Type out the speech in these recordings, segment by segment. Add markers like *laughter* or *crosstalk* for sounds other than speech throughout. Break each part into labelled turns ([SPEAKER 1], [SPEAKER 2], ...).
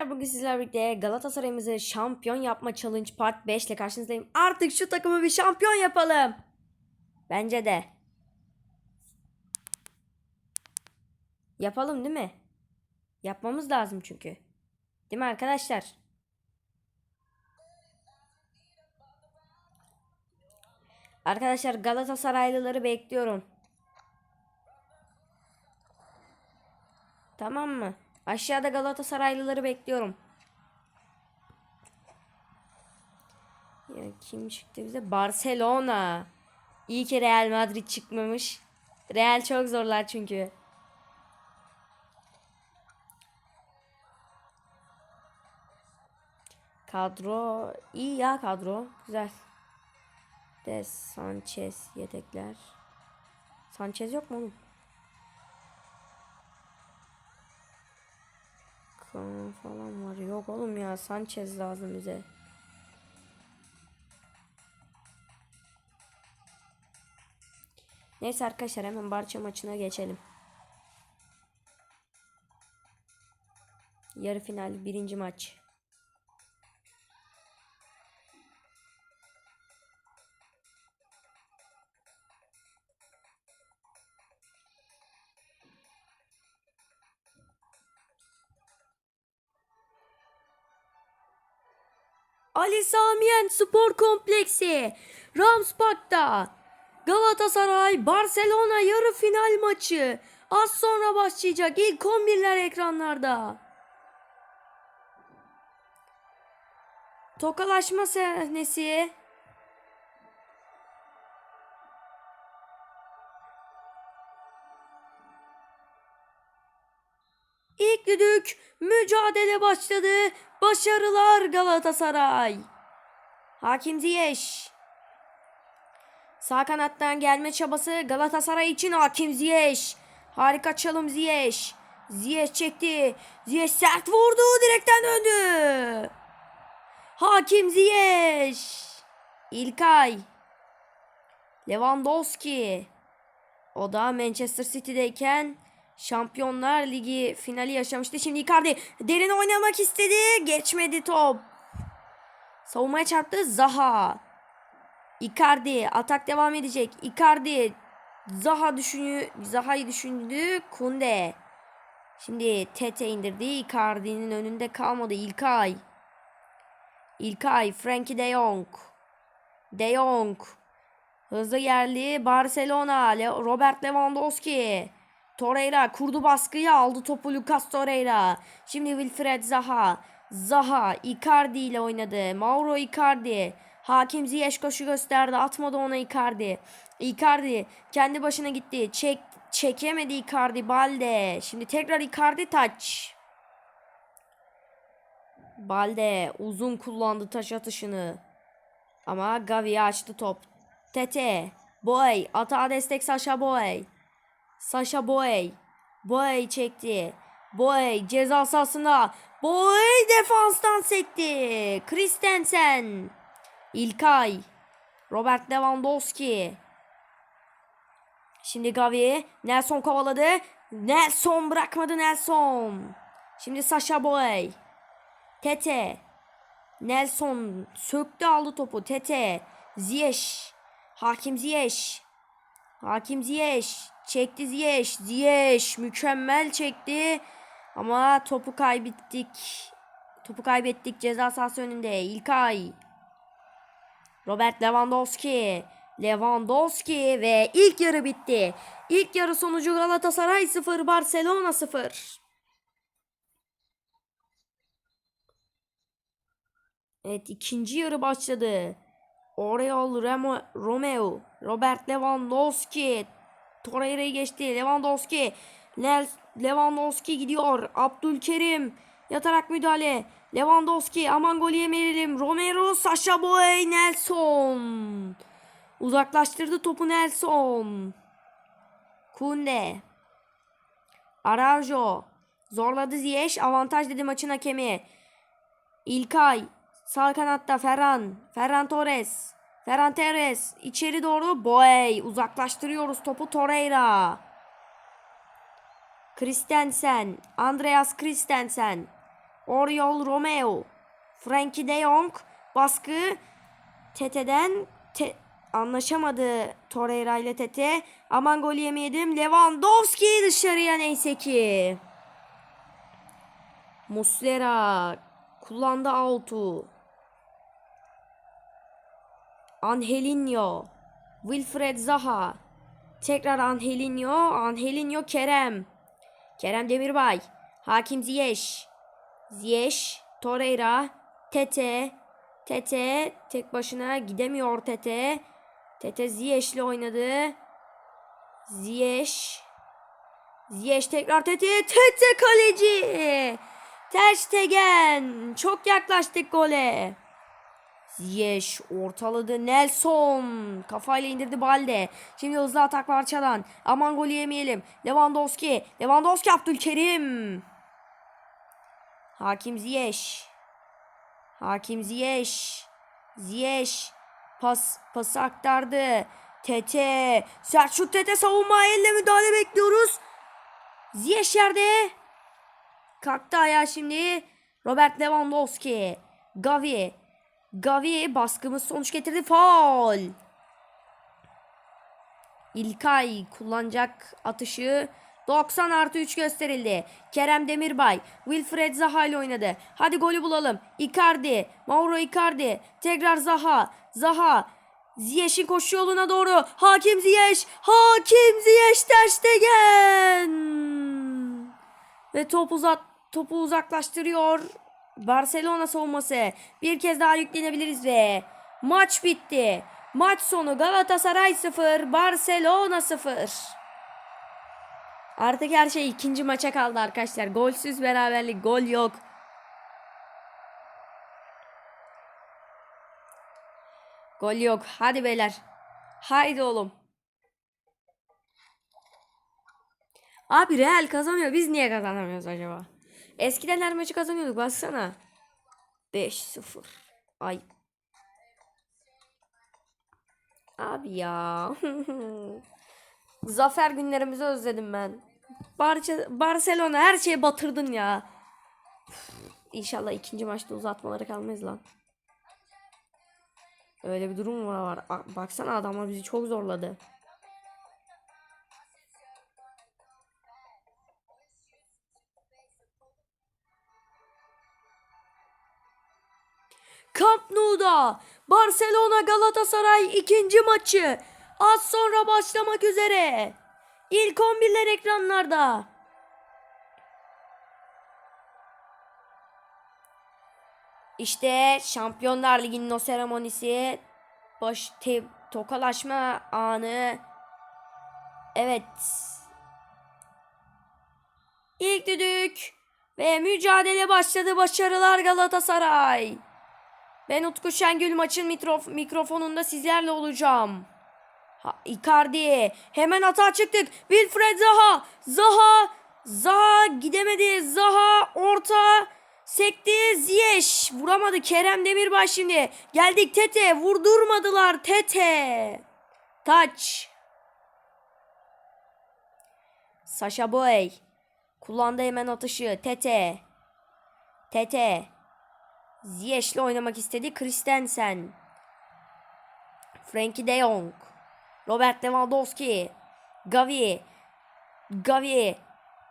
[SPEAKER 1] Bugün sizlerle birlikte Galatasaray'ımızı şampiyon yapma challenge part 5 ile karşınızdayım. Artık şu takımı bir şampiyon yapalım. Bence de. Yapalım değil mi? Yapmamız lazım çünkü. Değil mi arkadaşlar? Arkadaşlar Galatasaraylıları bekliyorum. Tamam mı? Aşağıda Galatasaraylıları bekliyorum. Ya kim çıktı bize? Barcelona. İyi ki Real Madrid çıkmamış. Real çok zorlar çünkü. Kadro iyi ya kadro. Güzel. De Sanchez yedekler. Sanchez yok mu oğlum? Kaan falan var. Yok oğlum ya Sanchez lazım bize. Neyse arkadaşlar hemen Barça maçına geçelim. Yarı final birinci maç. Ali Samiyen Spor Kompleksi Rams Park'ta Galatasaray Barcelona yarı final maçı az sonra başlayacak ilk 11'ler ekranlarda. Tokalaşma sahnesi. İlk düdük mücadele başladı. Başarılar Galatasaray. Hakim Ziyech. Sağ kanattan gelme çabası Galatasaray için Hakim Ziyech. Harika çalım Ziyech. Ziyech çekti. Ziyech sert vurdu. Direkten döndü. Hakim Ziyech. İlkay. Lewandowski. O da Manchester City'deyken Şampiyonlar Ligi finali yaşamıştı. Şimdi Icardi derin oynamak istedi. Geçmedi top. Savunmaya çarptı Zaha. Icardi atak devam edecek. Icardi Zaha düşünü Zaha'yı düşündü. Kunde. Şimdi Tete indirdi. Icardi'nin önünde kalmadı. İlkay. İlkay. Frankie de Jong. De Jong. Hızlı yerli Barcelona. Robert Lewandowski. Torreira kurdu baskıyı aldı topu Lucas Torreira. Şimdi Wilfred Zaha. Zaha Icardi ile oynadı. Mauro Icardi. Hakim Ziyech koşu gösterdi. Atmadı ona Icardi. Icardi kendi başına gitti. Çek çekemedi Icardi. Balde. Şimdi tekrar Icardi taç. Balde uzun kullandı taş atışını. Ama Gavi açtı top. Tete. Boy. Atağa destek Sasha Boy. Sasha Boy. Boy çekti. Boy ceza sahasında. Boy defanstan sekti. Christensen. İlkay. Robert Lewandowski. Şimdi Gavi. Nelson kovaladı. Nelson bırakmadı Nelson. Şimdi Sasha Boy. Tete. Nelson söktü aldı topu. Tete. Ziyech. Hakim Ziyech. Hakim Ziyech. Çekti Ziyech. Ziyech mükemmel çekti. Ama topu kaybettik. Topu kaybettik ceza sahası önünde. İlkay. Robert Lewandowski. Lewandowski ve ilk yarı bitti. İlk yarı sonucu Galatasaray 0 Barcelona 0. Evet ikinci yarı başladı. Oriol Remo, Romeo, Robert Lewandowski, Torreira'yı geçti. Lewandowski, Nel, Lewandowski gidiyor. Abdülkerim yatarak müdahale. Lewandowski aman gol yemeyelim. Romero, Sasha Boy, Nelson. Uzaklaştırdı topu Nelson. Kunde. Araujo. Zorladı Ziyech. Avantaj dedi maçın hakemi. İlkay. Sağ kanatta Ferran. Ferran Torres. Ferran Torres. içeri doğru Boy. Uzaklaştırıyoruz topu Torreira. Christensen. Andreas Christensen. Oriol Romeo. Frankie de Jong. Baskı. Tete'den te anlaşamadı Torreira ile Tete. Aman gol yemeyedim. Lewandowski dışarıya neyse ki. Muslera kullandı out'u. Angelinho. Wilfred Zaha. Tekrar Angelinho. Angelinho Kerem. Kerem Demirbay. Hakim Ziyech. Ziyech. Torreira. Tete. Tete. Tek başına gidemiyor Tete. Tete Ziyech'le oynadı. Ziyech. Ziyech tekrar Tete. Tete kaleci. Ter Stegen. Çok yaklaştık gole. Ziyech ortaladı Nelson. Kafayla indirdi Balde. Şimdi hızlı atak var Çalan. Aman golü yemeyelim. Lewandowski. Lewandowski Abdülkerim. Hakim Ziyech. Hakim Ziyech. Ziyech. Pas, pası aktardı. Tete. Sert şut Tete savunma elle müdahale bekliyoruz. Ziyech yerde. Kalktı ayağa şimdi. Robert Lewandowski. Gavi. Gavi baskımız sonuç getirdi. Faul. İlkay kullanacak atışı. 90 artı 3 gösterildi. Kerem Demirbay. Wilfred Zaha ile oynadı. Hadi golü bulalım. Icardi. Mauro Icardi. Tekrar Zaha. Zaha. Ziyech'in koşu yoluna doğru. Hakim Ziyech. Hakim Ziyech Ter Stegen. Ve top uzat topu uzaklaştırıyor. Barcelona savunması. Bir kez daha yüklenebiliriz ve maç bitti. Maç sonu Galatasaray 0, Barcelona 0. Artık her şey ikinci maça kaldı arkadaşlar. Golsüz beraberlik, gol yok. Gol yok. Hadi beyler. Haydi oğlum. Abi Real kazanıyor. Biz niye kazanamıyoruz acaba? Eskiden her maçı kazanıyorduk. Baksana. 5-0. Ay. Abi ya. *laughs* Zafer günlerimizi özledim ben. Barça, Barcelona her şeye batırdın ya. İnşallah ikinci maçta uzatmaları kalmayız lan. Öyle bir durum var? Baksana adamlar bizi çok zorladı. Camp Nou'da Barcelona Galatasaray ikinci maçı az sonra başlamak üzere. İlk 11'ler ekranlarda. İşte Şampiyonlar Ligi'nin o seremonisi baş te, tokalaşma anı. Evet. İlk düdük ve mücadele başladı. Başarılar Galatasaray. Ben Utku Şengül maçın mikrof mikrofonunda sizlerle olacağım. Ha, Icardi. Hemen atağa çıktık. Wilfred Zaha. Zaha. Zaha gidemedi. Zaha orta. Sekti. Ziyech. Vuramadı. Kerem Demirbay şimdi. Geldik Tete. Vurdurmadılar. Tete. Taç. Sasha Boy. Kullandı hemen atışı. Tete. Tete. Ziyech'le oynamak istedi. Christensen. Frankie de Jong. Robert Lewandowski. Gavi. Gavi.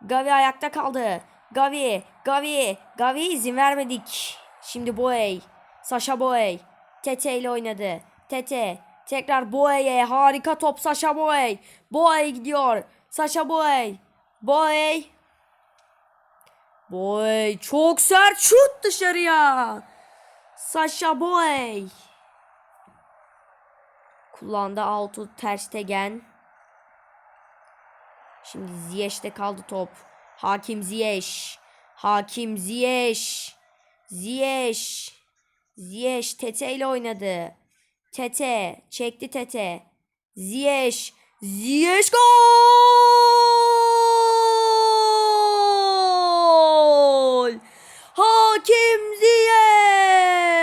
[SPEAKER 1] Gavi ayakta kaldı. Gavi. Gavi. Gavi izin vermedik. Şimdi Boey. Sasha Boey. Tete ile oynadı. Tete. Tekrar Boey'e. Harika top Sasha Boey. Boey gidiyor. Sasha Boey. Boey. Boy çok sert şut dışarıya. Sasha Boy. Kullandı Altu Ter Stegen. Şimdi Ziyech'te kaldı top. Hakim Ziyech. Hakim Ziyech. Ziyech. Ziyech Tete ile oynadı. Tete çekti Tete. Ziyech. Ziyech gol! Hakim Ziyech!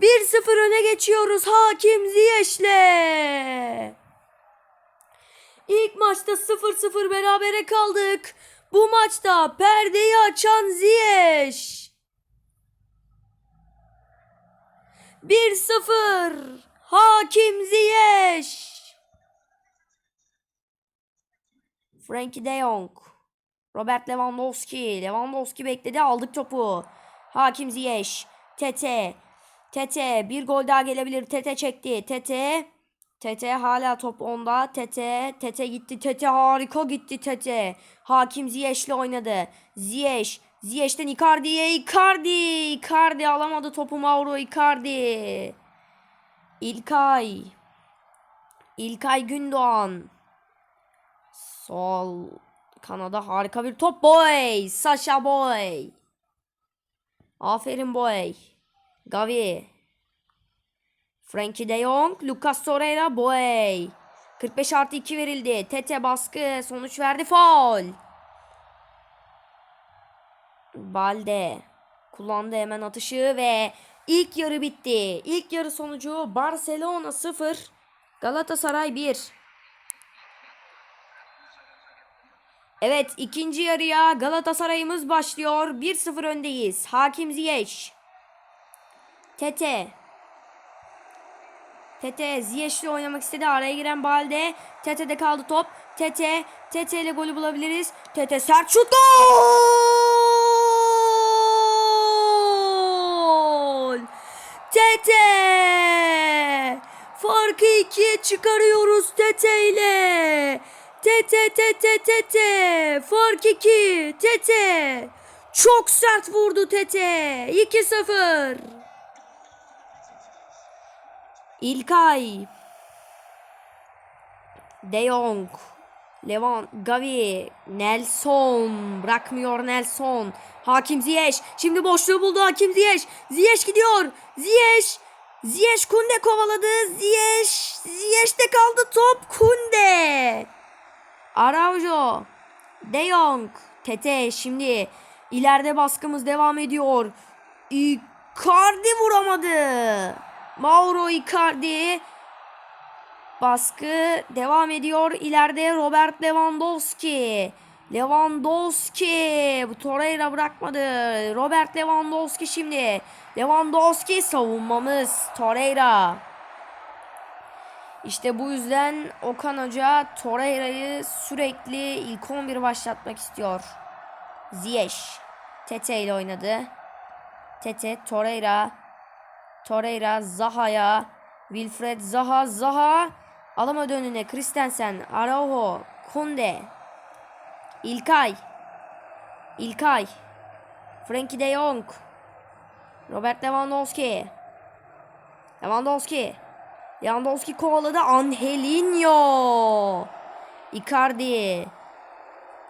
[SPEAKER 1] 1-0 öne geçiyoruz Hakim Ziyech'le. İlk maçta 0-0 berabere kaldık. Bu maçta perdeyi açan Ziyech. 1-0 Hakim Ziyech. Frankie de Jong. Robert Lewandowski. Lewandowski bekledi aldık topu. Hakim Ziyech. Tete. Tete bir gol daha gelebilir. Tete çekti. Tete. Tete hala top onda. Tete. Tete gitti. Tete harika gitti Tete. Hakim Ziyech'le oynadı. Ziyech. Ziyech'ten Icardi'ye. Icardi. Icardi alamadı topu Mauro Icardi. İlkay. İlkay Gündoğan. Sol kanada harika bir top. Boy. Sasha Boy. Aferin Boy. Gavi. Frankie de Jong. Lucas Torreira. Boy. 45 artı 2 verildi. Tete baskı. Sonuç verdi. Faul. Balde. Kullandı hemen atışı ve ilk yarı bitti. İlk yarı sonucu Barcelona 0. Galatasaray 1. Evet ikinci yarıya Galatasaray'ımız başlıyor. 1-0 öndeyiz. Hakim Ziyech. Tete. Tete Ziyech'le oynamak istedi. Araya giren Balde. Tete'de kaldı top. Tete. Tete ile golü bulabiliriz. Tete sert şut. Gol! Tete! Farkı ikiye çıkarıyoruz Tete ile. Tete tete tete. Fark 2. Tete. Çok sert vurdu Tete. 2-0. İlkay. De Jong. Levan, Gavi, Nelson, bırakmıyor Nelson. Hakim Ziyech, şimdi boşluğu buldu Hakim Ziyech. Ziyech gidiyor. Ziyech, Ziyech Kunde kovaladı. Ziyech, Ziyech'te kaldı top Kunde. Araujo, De Jong, Tete şimdi ileride baskımız devam ediyor. Icardi vuramadı. Mauro Icardi baskı devam ediyor. İleride Robert Lewandowski. Lewandowski. Torreira bırakmadı. Robert Lewandowski şimdi. Lewandowski savunmamız. Torreira. İşte bu yüzden Okan Hoca Torreira'yı sürekli ilk 11 başlatmak istiyor. Ziyech. Tete ile oynadı. Tete, Torreira. Torreira, Zaha'ya. Wilfred Zaha, Zaha. Alamadı önüne. Christensen, Araujo, Kunde. İlkay. İlkay. Frankie de Jong. Robert Lewandowski. Lewandowski. Lewandowski kovaladı. Angelinho. Icardi.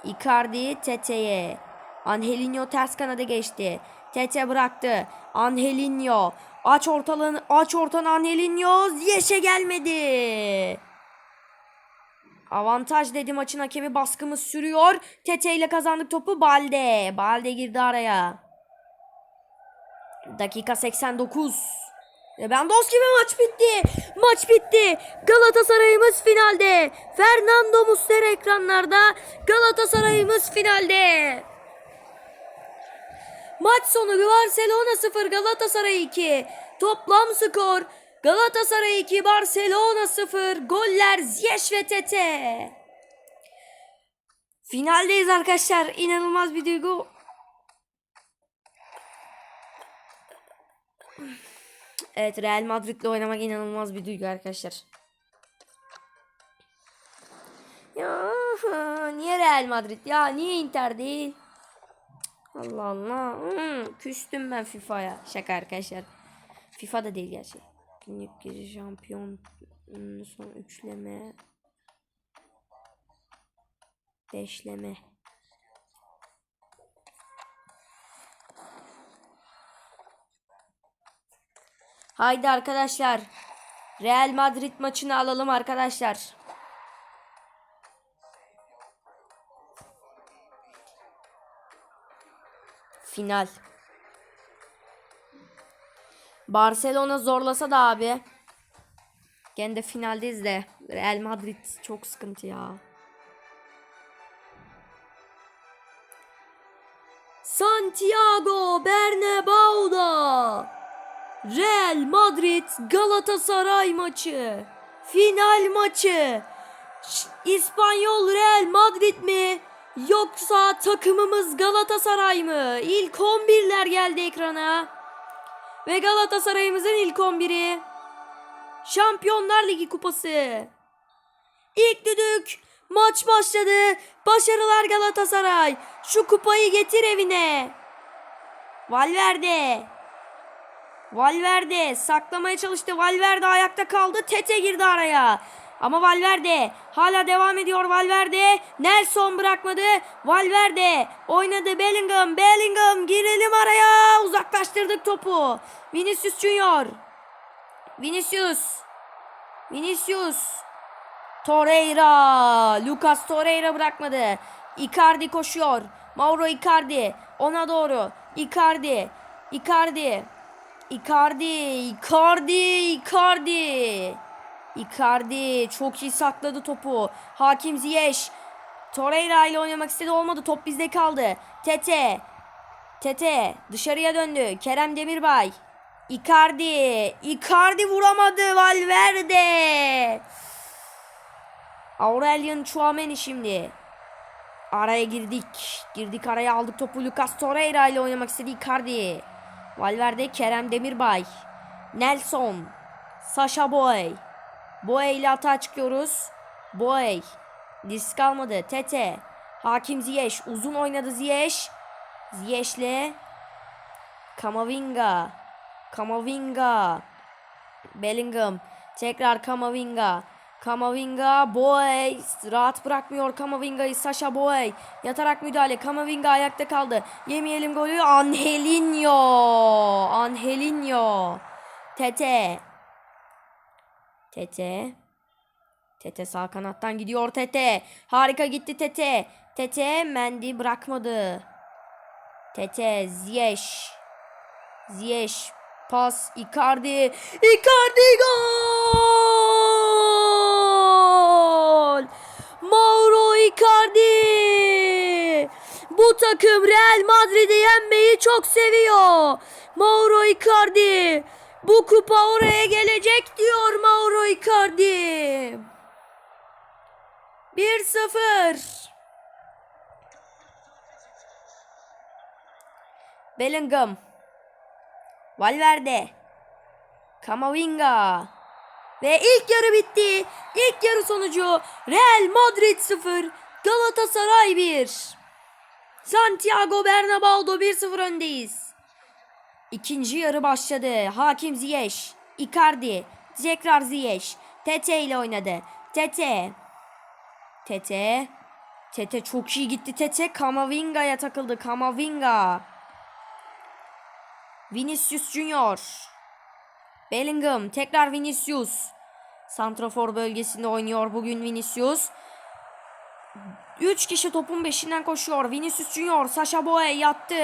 [SPEAKER 1] Icardi Tete'ye. Angelinho ters kanada geçti. Tete bıraktı. Angelinho. Aç ortalığını. Aç ortanı Angelinho. Ziyech'e gelmedi. Avantaj dedi maçın hakemi baskımız sürüyor. Tete ile kazandık topu Balde. Balde girdi araya. Dakika 89. Lewandowski ve maç bitti. Maç bitti. Galatasaray'ımız finalde. Fernando Muslera ekranlarda. Galatasaray'ımız finalde. Maç sonu Barcelona 0 Galatasaray 2. Toplam skor Galatasaray 2 Barcelona 0. Goller Ziyech ve Tete. Finaldeyiz arkadaşlar. İnanılmaz bir duygu. Evet Real Madrid'le oynamak inanılmaz bir duygu arkadaşlar. Ya niye Real Madrid ya niye Inter değil? Allah Allah. Hmm, küstüm ben FIFA'ya. Şaka arkadaşlar. FIFA da değil gerçi. Günlük gece şampiyon hmm, son üçleme. Beşleme. Haydi arkadaşlar. Real Madrid maçını alalım arkadaşlar. Final. Barcelona zorlasa da abi. Gene de finaldeyiz de. Real Madrid çok sıkıntı ya. Santiago Bernabeu'da Real Madrid Galatasaray maçı. Final maçı. Ş- İspanyol Real Madrid mi? Yoksa takımımız Galatasaray mı? İlk 11'ler geldi ekrana. Ve Galatasaray'ımızın ilk 11'i. Şampiyonlar Ligi kupası. İlk düdük. Maç başladı. Başarılar Galatasaray. Şu kupayı getir evine. Valverde. Valverde saklamaya çalıştı. Valverde ayakta kaldı. Tete girdi araya. Ama Valverde hala devam ediyor Valverde. Nelson bırakmadı. Valverde oynadı Bellingham. Bellingham girelim araya. Uzaklaştırdık topu. Vinicius Junior. Vinicius. Vinicius. Torreira. Lucas Torreira bırakmadı. Icardi koşuyor. Mauro Icardi. Ona doğru. Icardi. Icardi. Icardi. Icardi. Icardi. Icardi çok iyi sakladı topu. Hakim Ziyech. Torreira ile oynamak istedi olmadı. Top bizde kaldı. Tete. Tete dışarıya döndü. Kerem Demirbay. Icardi. Icardi vuramadı. Valverde. Aurelian Chouameni şimdi. Araya girdik. Girdik araya aldık topu. Lucas Torreira ile oynamak istedi Icardi. Valverde Kerem Demirbay. Nelson. Sasha Boy. Boy ile atağa çıkıyoruz. Boy. Risk almadı. Tete. Hakim Ziyech. Uzun oynadı Ziyech. Ziyech'le Kamavinga. Kamavinga. Bellingham. Tekrar Kamavinga. Kamavinga boy. Rahat bırakmıyor Kamavinga'yı Sasha Boy. Yatarak müdahale. Kamavinga ayakta kaldı. Yemeyelim golü. Angelinho. Angelinho. Tete. Tete. Tete sağ kanattan gidiyor Tete. Harika gitti Tete. Tete Mendy bırakmadı. Tete Ziyech. Ziyech pas. Icardi. Icardi gol Icardi. Bu takım Real Madrid'i yenmeyi çok seviyor. Mauro Icardi bu kupa oraya gelecek diyor Mauro Icardi. 1-0 Bellingham. Valverde. Kamavinga. Ve ilk yarı bitti. İlk yarı sonucu Real Madrid 0, Galatasaray 1. Santiago Bernabeu'da 1-0 öndeyiz. İkinci yarı başladı. Hakim Ziyech, Icardi, tekrar Ziyech. Tete ile oynadı. Tete. Tete. Tete çok iyi gitti Tete. Kamavinga'ya takıldı. Kamavinga. Vinicius Junior. Bellingham tekrar Vinicius. Santrafor bölgesinde oynuyor bugün Vinicius. 3 kişi topun beşinden koşuyor. Vinicius Junior, Sasha Boye yattı.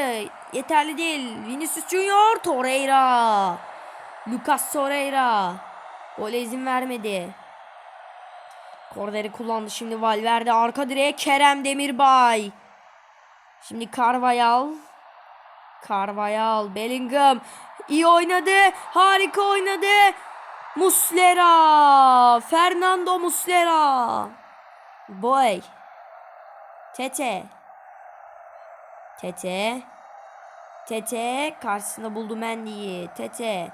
[SPEAKER 1] Yeterli değil. Vinicius Junior, Torreira. Lucas Torreira. Gole izin vermedi. Korneri kullandı şimdi Valverde. Arka direğe Kerem Demirbay. Şimdi Carvajal. Carvajal, Bellingham iyi oynadı. Harika oynadı. Muslera. Fernando Muslera. Boy. Tete. Tete. Tete karşısında buldu Mendy'yi. Tete.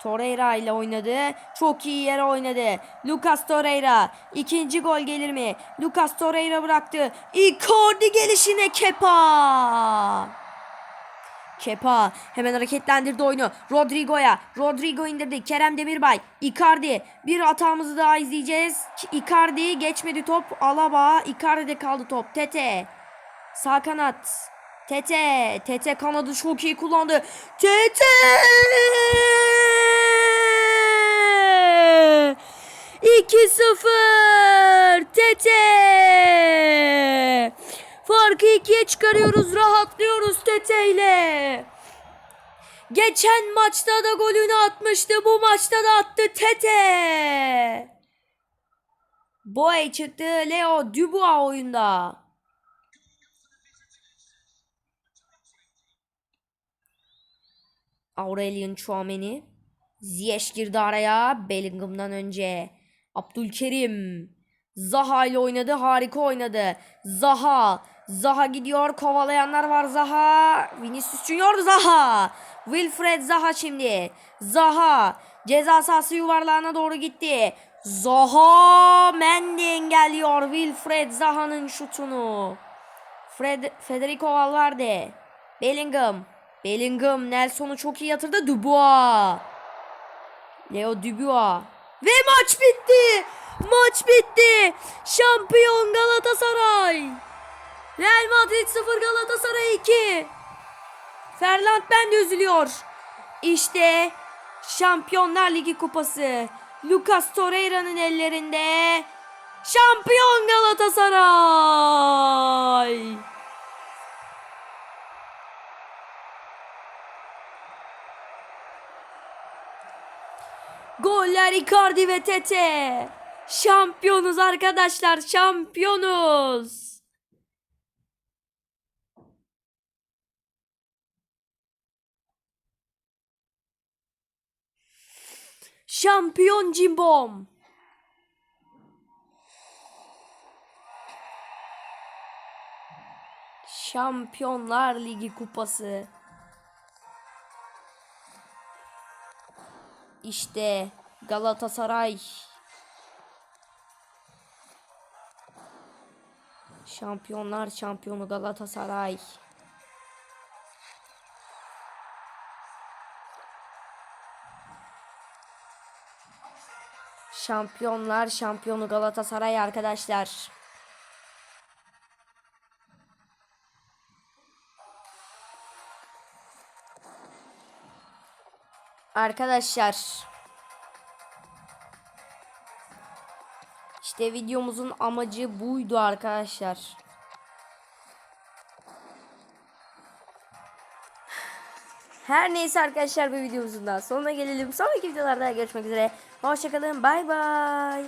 [SPEAKER 1] Torreira ile oynadı. Çok iyi yere oynadı. Lucas Torreira. İkinci gol gelir mi? Lucas Torreira bıraktı. Icardi gelişine Kepa. Kepa hemen hareketlendirdi oyunu. Rodrigo'ya. Rodrigo indirdi. Kerem Demirbay. Icardi. Bir hatamızı daha izleyeceğiz. Icardi geçmedi top. Alaba. Icardi'de kaldı top. Tete. Sağ kanat. Tete. Tete kanadı çok iyi kullandı. Tete. 2-0. Tete. Farkı ikiye çıkarıyoruz. Rahatlıyoruz Tete ile. Geçen maçta da golünü atmıştı. Bu maçta da attı Tete. Boy çıktı. Leo Dubois oyunda. Aurelian Chouameni. Ziyech girdi araya. Bellingham'dan önce. Abdülkerim. Zaha ile oynadı. Harika oynadı. Zaha. Zaha gidiyor. Kovalayanlar var Zaha. Vinicius Junior Zaha. Wilfred Zaha şimdi. Zaha. Ceza sahası yuvarlağına doğru gitti. Zaha. Mendy engelliyor Wilfred Zaha'nın şutunu. Fred, Federico Valverde. Bellingham. Bellingham Nelson'u çok iyi yatırdı. Dubois. Leo Dubois. Ve maç bitti. Maç bitti. Şampiyon Galatasaray. Real Madrid 0 Galatasaray 2. Ferland ben üzülüyor. İşte Şampiyonlar Ligi kupası. Lucas Torreira'nın ellerinde. Şampiyon Galatasaray. Goller Icardi ve Tete. Şampiyonuz arkadaşlar, şampiyonuz. Şampiyon Cimbom. Şampiyonlar Ligi kupası. İşte Galatasaray. Şampiyonlar şampiyonu Galatasaray. Şampiyonlar şampiyonu Galatasaray arkadaşlar. Arkadaşlar. İşte videomuzun amacı buydu arkadaşlar. Her neyse arkadaşlar bu videomuzun da sonuna gelelim. Sonraki videolarda görüşmek üzere. Hoşçakalın. Bay bay.